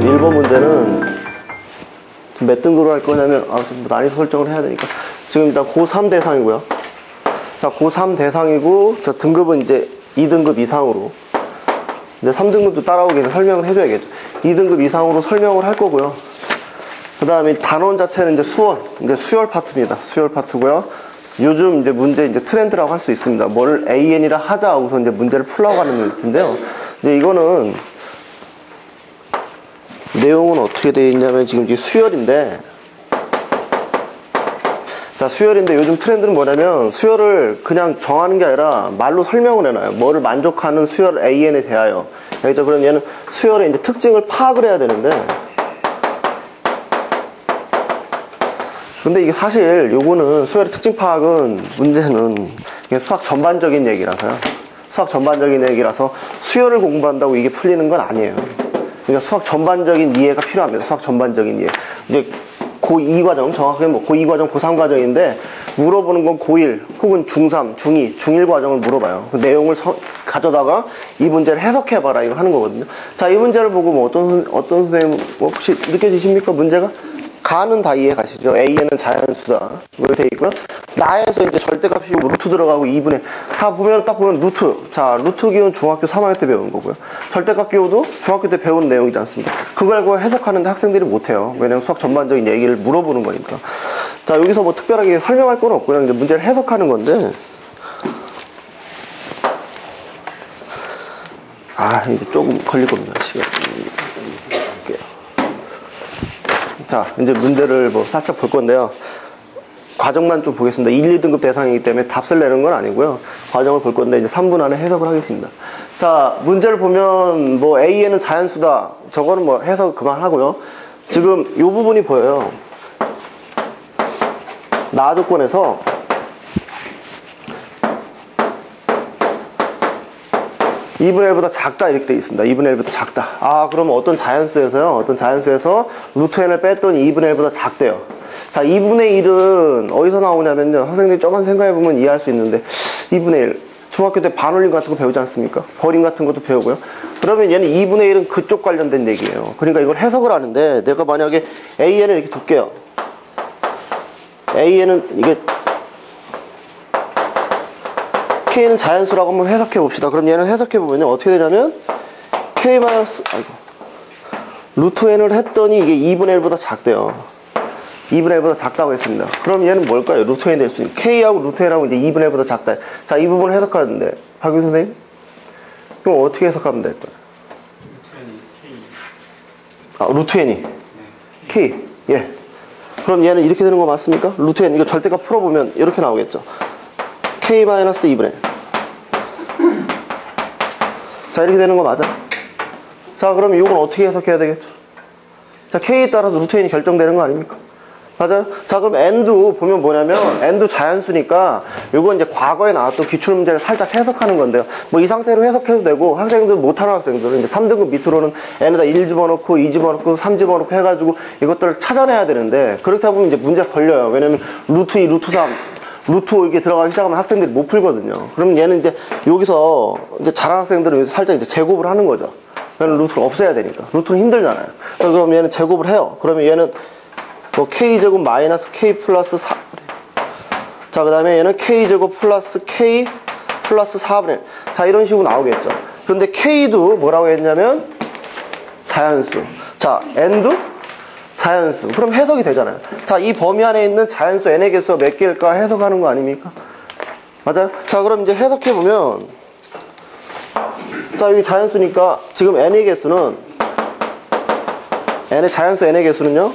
지금 1번 문제는 몇 등급으로 할 거냐면 아, 좀 난이도 설정을 해야 되니까 지금 일단 고3 대상이고요. 자, 고3 대상이고 저 등급은 이제 2등급 이상으로 이제 3등급도 따라오게 설명을 해줘야겠죠. 2등급 이상으로 설명을 할 거고요. 그 다음에 단원 자체는 이제 수원, 이제 수열 파트입니다. 수열 파트고요. 요즘 이제 문제 이제 트렌드라고 할 수 있습니다. 뭘 AN이라 하자 하고서 이제 문제를 풀라고 하는 텐데요. 이제 이거는 내용은 어떻게 되어 있냐면 지금 이게 수열인데 자 수열인데 요즘 트렌드는 뭐냐면 수열을 그냥 정하는 게 아니라 말로 설명을 해놔요. 뭐를 만족하는 수열 AN에 대하여. 알겠죠? 그럼 얘는 수열의 이제 특징을 파악을 해야 되는데 근데 이게 사실 요거는 수열의 특징 파악은 문제는 수학 전반적인 얘기라서요. 수학 전반적인 얘기라서 수열을 공부한다고 이게 풀리는 건 아니에요 그러니까 수학 전반적인 이해가 필요합니다. 수학 전반적인 이해. 이제 고2 과정, 정확하게 뭐 고2 과정, 고3 과정인데 물어보는 건 고1 혹은 중3, 중2, 중1 과정을 물어봐요. 그 내용을 서, 가져다가 이 문제를 해석해봐라 이거 하는 거거든요. 자, 이 문제를 보고 뭐 어떤 어떤 선생님 뭐 혹시 느껴지십니까 문제가? 가는 다 이해 가시죠. A에는 자연수다. 이렇게 돼 있고요. 나에서 이제 절대값이 루트 들어가고 2분의 다 보면 딱 보면 루트. 자, 루트 기호는 중학교 3학년 때 배운 거고요. 절대값 기호도 중학교 때 배운 내용이지 않습니까? 그걸 고 해석하는데 학생들이 못해요. 왜냐면 수학 전반적인 얘기를 물어보는 거니까. 자, 여기서 뭐 특별하게 설명할 건 없고요. 이제 문제를 해석하는 건데. 아, 이거 조금 걸릴 겁니다. 시간. 자, 이제 문제를 뭐 살짝 볼 건데요. 과정만 좀 보겠습니다. 1, 2등급 대상이기 때문에 답을 내는 건 아니고요. 과정을 볼 건데 이제 3분 안에 해석을 하겠습니다. 자, 문제를 보면 뭐 A에는 자연수다. 저거는 뭐 해석 그만하고요. 지금 이 부분이 보여요. 나 조건에서 2분의 1보다 작다 이렇게 되어 있습니다. 2분의 1보다 작다. 아 그러면 어떤 자연수에서요. 어떤 자연수에서 루트 n을 뺐더니 2분의 1보다 작대요. 자 2분의 1은 어디서 나오냐면요. 선생님이 조금만 생각해보면 이해할 수 있는데 2분의 1 중학교 때 반올림 같은 거 배우지 않습니까? 버림 같은 것도 배우고요. 그러면 얘는 2분의 1은 그쪽 관련된 얘기예요. 그러니까 이걸 해석을 하는데 내가 만약에 AN을 이렇게 둘게요. AN은 이게 K는 자연수라고 한번 해석해 봅시다. 그럼 얘는 해석해 보면요. 어떻게 되냐면 K 마이너스 아이고 루트 n을 했더니 이게 2분의 1보다 작대요. 2분의 1보다 작다고 했습니다. 그럼 얘는 뭘까요? 루트 n 될수 있는 K하고 루트 n하고 이제 2분의 1보다 작다. 자, 이 부분을 해석하는데 박윤 선생님? 그럼 어떻게 해석하면 될까요? 아, 루트 n이 K. 예. 그럼 얘는 이렇게 되는 거 맞습니까? 루트 n 이거 절대값 풀어보면 이렇게 나오겠죠. K-2분의 자 이렇게 되는 거 맞아? 자 그럼 이건 어떻게 해석해야 되겠죠? 자 K에 따라서 루트 n이 결정되는 거 아닙니까? 맞아요? 자 그럼 n도 보면 뭐냐면 n도 자연수니까 이건 이제 과거에 나왔던 기출문제를 살짝 해석하는 건데요 뭐 이 상태로 해석해도 되고 학생들 못하는 학생들은 이제 3등급 밑으로는 n에다 1 집어넣고 2 집어넣고 3 집어넣고 해가지고 이것들을 찾아내야 되는데 그렇다 보면 이제 문제 걸려요 왜냐면 루트 2 루트 3 루트 5 이렇게 들어가기 시작하면 학생들이 못 풀거든요. 그럼 얘는 이제 여기서 이제 잘하는 학생들은 살짝 이제 제곱을 하는 거죠. 얘는 루트를 없애야 되니까. 루트는 힘들잖아요. 그럼 얘는 제곱을 해요. 그러면 얘는 뭐 K제곱 마이너스 K 플러스 4. 자, 그 다음에 얘는 K제곱 플러스 K 플러스 4분의 1. 자, 이런 식으로 나오겠죠. 근데 K도 뭐라고 했냐면 자연수. 자, N도 자연수. 그럼 해석이 되잖아요. 자, 이 범위 안에 있는 자연수 n의 개수가 몇 개일까 해석하는 거 아닙니까? 맞아요? 자, 그럼 이제 해석해 보면 자, 여기 자연수니까 지금 n의 개수는 n의 자연수 n의 개수는요.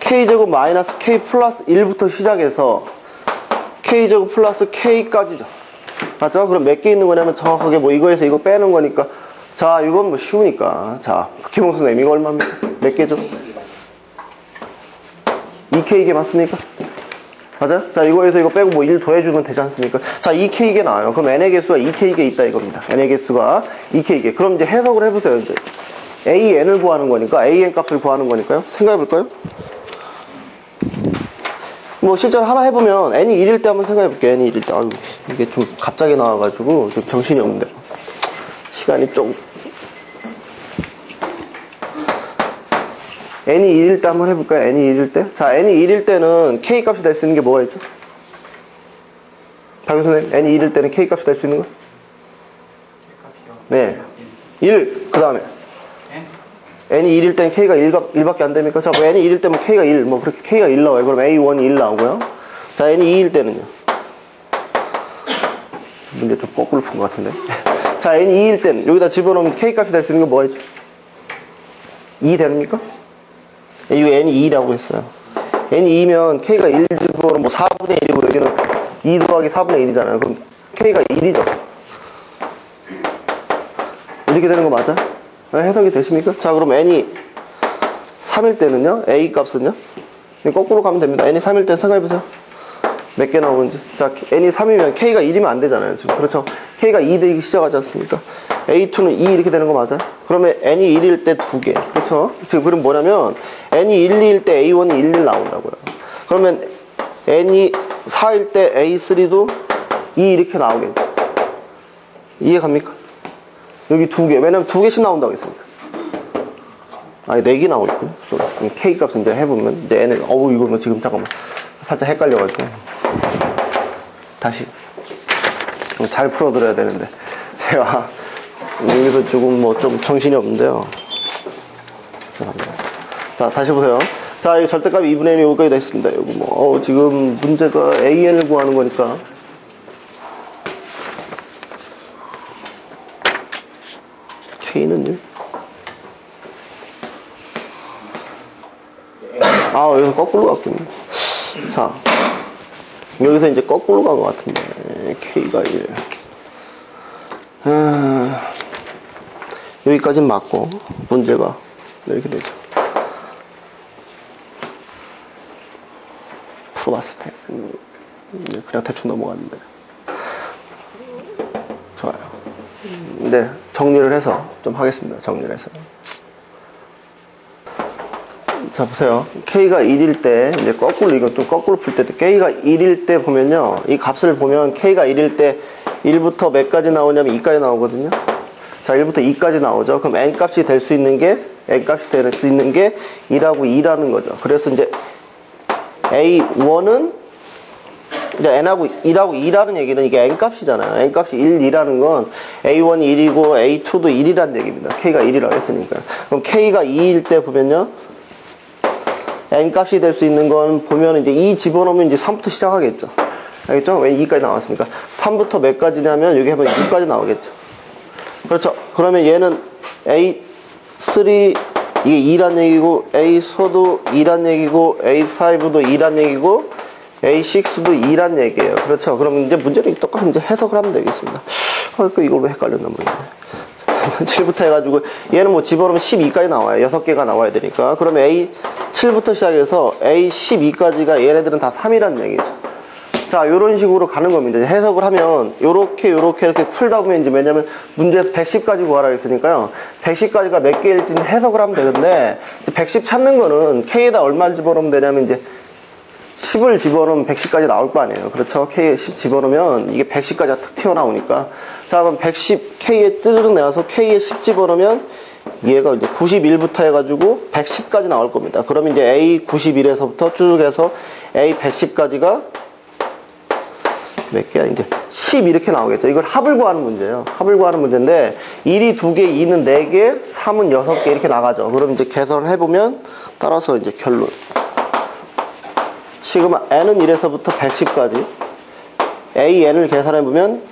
k제곱 마이너스 k 플러스 1부터 시작해서 k제곱 플러스 k까지죠. 맞죠? 그럼 몇 개 있는 거냐면 정확하게 뭐 이거에서 이거 빼는 거니까 자, 이건 뭐 쉬우니까. 자, 선생님 이거 얼마입니까? 몇 개죠? 2K개 맞습니까? 맞아요? 자, 이거에서 이거 빼고 뭐 1 더해주면 되지 않습니까? 자, 2K개 나와요. 그럼 N의 개수가 2K개 있다 이겁니다. N의 개수가 2K개. 그럼 이제 해석을 해보세요, 이제. AN을 구하는 거니까, AN 값을 구하는 거니까요. 생각해볼까요? 뭐 실제로 하나 해보면 N이 1일 때 한번 생각해볼게요. N이 1일 때. 아유, 이게 좀 갑자기 나와가지고 좀 정신이 없는데. 시간이 좀. N이 1일 때 한번 해볼까요? n이 1일 때? 자, n이 1일 때는 k 값이 될 수 있는 게 뭐가 있죠? 박 교수님, n이 1일 때는 k 값이 될 수 있는 거? 네. 1, 그 다음에 n이 1일 때는 k가 1, 1밖에 안 됩니까? 자, 뭐 n이 1일 때면 k가 1, 뭐 그렇게 k가 1 나와요. 그럼 a1이 1 나오고요. 자, n이 2일 때는요. 문제 좀 거꾸로 푼 것 같은데. 자, n이 2일 때는 여기다 집어넣으면 k 값이 될 수 있는 게 뭐가 있죠? 2 됩니까? 이거 n이 2라고 했어요. n이 2면 k가 1 집어넣으면 뭐 4분의 1이고 여기는 2 더하기 4분의 1이잖아요. 그럼 k가 1이죠. 이렇게 되는 거 맞아? 네, 해석이 되십니까? 자, 그럼 n이 3일 때는요? a 값은요? 거꾸로 가면 됩니다. n이 3일 때 생각해보세요. 몇 개 나오는지. 자, n이 3이면 k가 1이면 안 되잖아요. 지금. 그렇죠? K가 2 되기 시작하지 않습니까? a2는 2 이렇게 되는 거 맞아요? 그러면 n이 1일 때 2개. 그렇죠? 지금 그럼 뭐냐면 n이 1, 2일 때 a1이 1, 1 나온다고요. 그러면 n이 4일 때 a3도 2 이렇게 나오겠죠. 이해 갑니까? 여기 두 개. 왜냐면 두 개씩 나온다고 했으니까. 아니, 네개 나오겠군요. 그럼 K 값 이제 해보면, 이제 N을, 어우, 이거 뭐 지금 잠깐만. 살짝 헷갈려가지고. 다시. 잘 풀어드려야 되는데. 제가 여기서 조금 뭐 좀 정신이 없는데요. 자, 다시 보세요. 자, 이 절대값 2분의 1이 여기까지 다 있습니다. 여기 뭐, 어, 지금 문제가 AN을 구하는 거니까. K는요? 아, 여기서 거꾸로 갔군요. 자, 여기서 이제 거꾸로 간 것 같은데. K가 1. 아, 여기까지는 맞고, 문제가 이렇게 되죠. 풀어봤을 때. 음, 그냥 대충 넘어갔는데. 좋아요. 네, 정리를 해서 좀 하겠습니다. 정리를 해서. 자, 보세요. K가 1일 때, 이제 거꾸로, 이거 좀 거꾸로 풀 때, K가 1일 때 보면요. 이 값을 보면 K가 1일 때 1부터 몇 가지 나오냐면 2까지 나오거든요. 자, 1부터 2까지 나오죠. 그럼 N 값이 될 수 있는 게, N 값이 될 수 있는 게 2라고 2라는 거죠. 그래서 이제 A1은 이제 n하고 1하고 2라는 얘기는 이게 n값이잖아요. n값이 1, 2라는 건 a1이 1이고 a2도 1이라는 얘기입니다. k가 1이라고 했으니까. 그럼 k가 2일 때 보면요. N값이 될 수 있는 건 보면 이제 2 집어넣으면 이제 3부터 시작하겠죠. 알겠죠? 왜 2까지 나왔습니까? 3부터 몇 가지냐면 여기 하면 6까지 나오겠죠. 그렇죠. 그러면 얘는 a3 이게 2란 얘기고 a4도 2란 얘기고 a5도 2란 얘기고 A6도 2란 얘기예요. 그렇죠. 그럼 이제 문제는 똑같이 이제 해석을 하면 되겠습니다. 아, 그 이걸 왜 헷갈렸나 모르겠네. 7부터 해가지고 얘는 뭐 집어넣으면 12까지 나와요. 6개가 나와야 되니까. 그러면 A 7부터 시작해서 A 12까지가 얘네들은 다 3이란 얘기죠. 자, 요런 식으로 가는 겁니다. 해석을 하면 요렇게 요렇게 이렇게 풀다 보면 이제 왜냐면 문제에서 110까지 구하라 했으니까요. 110까지가 몇 개일지 해석을 하면 되는데 110 찾는 거는 K에다 얼마를 집어넣으면 되냐면 이제 10을 집어넣으면 110까지 나올 거 아니에요. 그렇죠? K에 10 집어넣으면 이게 110까지가 툭 튀어나오니까. 자, 그럼 110 K에 뜯어 내서 K에 10 집어넣으면 얘가 이제 91부터 해가지고 110까지 나올 겁니다. 그러면 이제 A 91에서부터 쭉 해서 A 110까지가 몇 개야? 이제 10 이렇게 나오겠죠. 이걸 합을 구하는 문제예요. 합을 구하는 문제인데 1이 2개, 2는 4개, 3은 6개 이렇게 나가죠. 그럼 이제 계산을 해보면 따라서 이제 결론. 시그마 n은 1에서부터 110까지 an을 계산해보면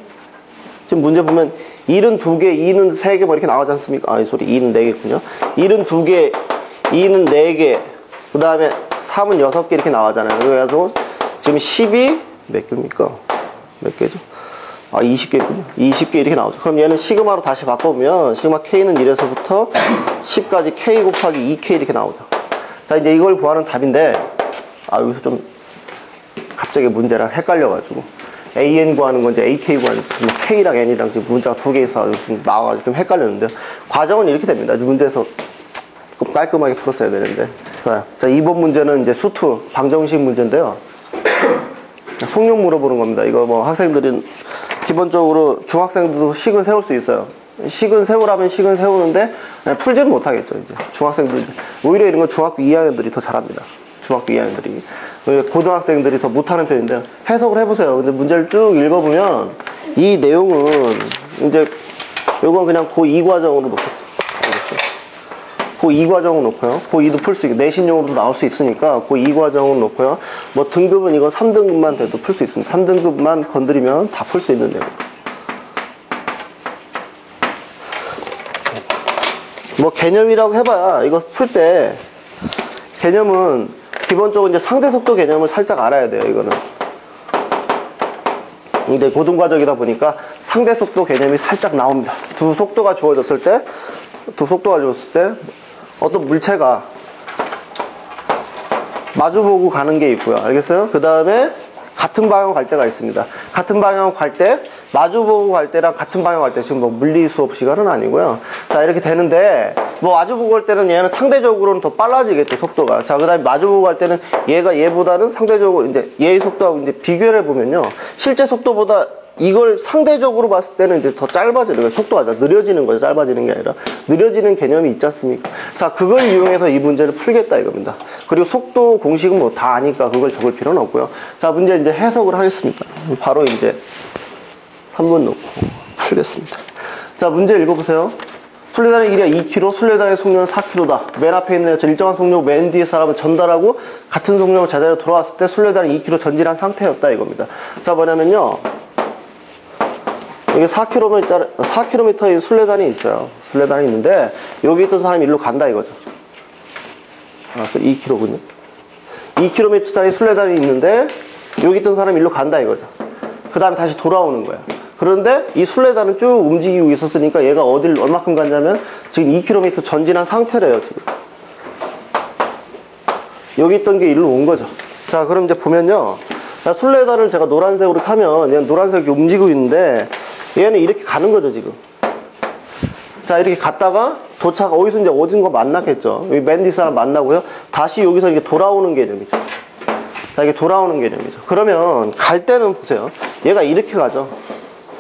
지금 문제 보면 1은 2개, 2는 3개 뭐 이렇게 나오지 않습니까? 아니 소리 2는 4개군요 1은 2개, 2는 4개 그 다음에 3은 6개 이렇게 나와잖아요 그래서 지금 10이 몇 개입니까? 몇 개죠? 아 20개군요 20개 이렇게 나오죠 그럼 얘는 시그마로 다시 바꿔보면 시그마 k는 1에서부터 10까지 k 곱하기 2k 이렇게 나오죠 자 이제 이걸 구하는 답인데 아 여기서 좀 갑자기 문제랑 헷갈려가지고 AN 구하는 건지 AK 구하는 건지 뭐 K랑 N이랑 지금 문자가 두 개 있어가지고 나와가지고 좀 헷갈렸는데요. 과정은 이렇게 됩니다. 문제에서 좀 깔끔하게 풀었어야 되는데. 좋아요. 자 2번 문제는 이제 수투 방정식 문제인데요. 속력 물어보는 겁니다. 이거 뭐 학생들은 기본적으로 중학생들도 식을 세울 수 있어요. 식은 세우라면 식은 세우는데 네, 풀지는 못하겠죠 이제. 중학생들 오히려 이런 건 중학교 2학년들이 더 잘합니다 중학교 2학년들이 고등학생들이 더 못하는 편인데 해석을 해보세요 근데 문제를 쭉 읽어보면 이 내용은 이제 요건 그냥 고2 과정으로 놓겠습니다 고2 과정은 놓고요. 고2도 풀 수 있고, 내신용으로도 나올 수 있으니까, 고2 과정은 놓고요. 뭐 등급은 이거 3등급만 돼도 풀 수 있습니다. 3등급만 건드리면 다 풀 수 있는 내용. 뭐 개념이라고 해봐야 이거 풀 때 개념은 기본적으로 이제 상대 속도 개념을 살짝 알아야 돼요, 이거는. 근데 고등과정이다 보니까 상대 속도 개념이 살짝 나옵니다. 두 속도가 주어졌을 때, 두 속도가 주어졌을 때, 어떤 물체가 마주보고 가는 게 있고요. 알겠어요? 그 다음에 같은 방향 갈 때가 있습니다. 같은 방향 갈 때, 마주보고 갈 때랑 같은 방향 갈 때, 지금 뭐 물리 수업 시간은 아니고요. 자, 이렇게 되는데, 뭐 마주보고 갈 때는 얘는 상대적으로는 더 빨라지겠죠, 속도가. 자, 그 다음에 마주보고 갈 때는 얘가 얘보다는 상대적으로, 이제 얘의 속도하고 이제 비교를 해보면요. 실제 속도보다 이걸 상대적으로 봤을 때는 이제 더 짧아지는 거예요. 속도가 다 느려지는 거죠. 짧아지는 게 아니라. 느려지는 개념이 있지 않습니까? 자, 그걸 이용해서 이 문제를 풀겠다 이겁니다. 그리고 속도 공식은 뭐 다 아니까 그걸 적을 필요는 없고요. 자, 문제 이제 해석을 하겠습니다. 바로 이제 3번 놓고 풀겠습니다. 자, 문제 읽어보세요. 순례단의 길이가 2km, 순례단의 속력은 4km다. 맨 앞에 있는 저 일정한 속력 맨 뒤에 사람을 전달하고 같은 속력을 제자리로 돌아왔을 때 순례단이 2km 전진한 상태였다 이겁니다. 자, 뭐냐면요. 이게 4km, 4km의 순례단이 있어요. 순례단이 있는데, 여기 있던 사람이 일로 간다 이거죠. 아, 2km군요. 2km짜리 순례단이 있는데, 여기 있던 사람이 일로 간다 이거죠. 그 다음에 다시 돌아오는 거야. 그런데 이 순례단은 쭉 움직이고 있었으니까 얘가 어딜 얼마큼 갔냐면, 지금 2km 전진한 상태래요, 지금. 여기 있던 게 일로 온 거죠. 자, 그럼 이제 보면요. 자, 순례단을 제가 노란색으로 하면, 얘는 노란색이 움직이고 있는데, 얘는 이렇게 가는 거죠, 지금. 자, 이렇게 갔다가 도착, 어디서 이제 어딘가 만났겠죠. 여기 맨디 사람 만나고요. 다시 여기서 이게 돌아오는 개념이죠. 자, 이게 돌아오는 개념이죠. 그러면 갈 때는 보세요. 얘가 이렇게 가죠.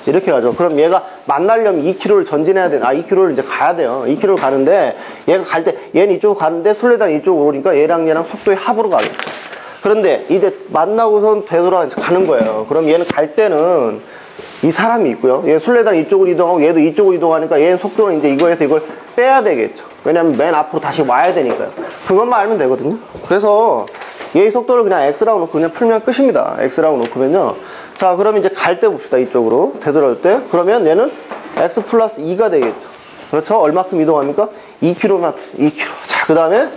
이렇게 가죠. 그럼 얘가 만나려면 2km를 전진해야 돼. 아, 2km를 이제 가야 돼요. 2km를 가는데 얘가 갈 때, 얘는 이쪽으로 가는데 순례단 이쪽으로 오니까 얘랑 얘랑 속도의 합으로 가겠죠. 그런데 이제 만나고선 되돌아 가는 거예요. 그럼 얘는 갈 때는 이 사람이 있고요. 얘 순례단 이쪽으로 이동하고 얘도 이쪽으로 이동하니까 얘 속도는 이제 이거에서 이걸 빼야 되겠죠. 왜냐면 맨 앞으로 다시 와야 되니까요. 그것만 알면 되거든요. 그래서 얘의 속도를 그냥 x라고 놓고 그냥 풀면 끝입니다. x라고 놓고면요. 자, 그럼 이제 갈 때 봅시다. 이쪽으로. 되돌아올 때. 그러면 얘는 x 플러스 2가 되겠죠. 그렇죠? 얼마큼 이동합니까? 2km, 2km. 자, 그 다음에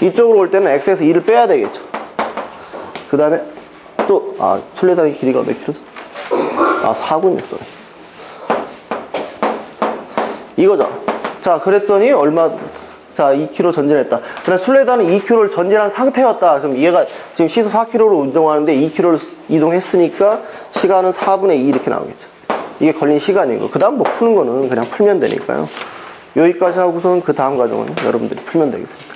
이쪽으로 올 때는 x에서 2를 빼야 되겠죠. 그 다음에 또, 아, 순례단의 길이가 몇 킬로? 아, 4군요, 쏘리. 이거죠. 자, 그랬더니 얼마, 자, 2km 전진했다. 그럼 순례단은 2km를 전진한 상태였다. 그럼 얘가 지금 시속 4km로 이동하는데 2km를 이동했으니까 시간은 4분의 2 이렇게 나오겠죠. 이게 걸린 시간이고. 그 다음 뭐 푸는 거는 그냥 풀면 되니까요. 여기까지 하고선 그 다음 과정은 여러분들이 풀면 되겠습니다.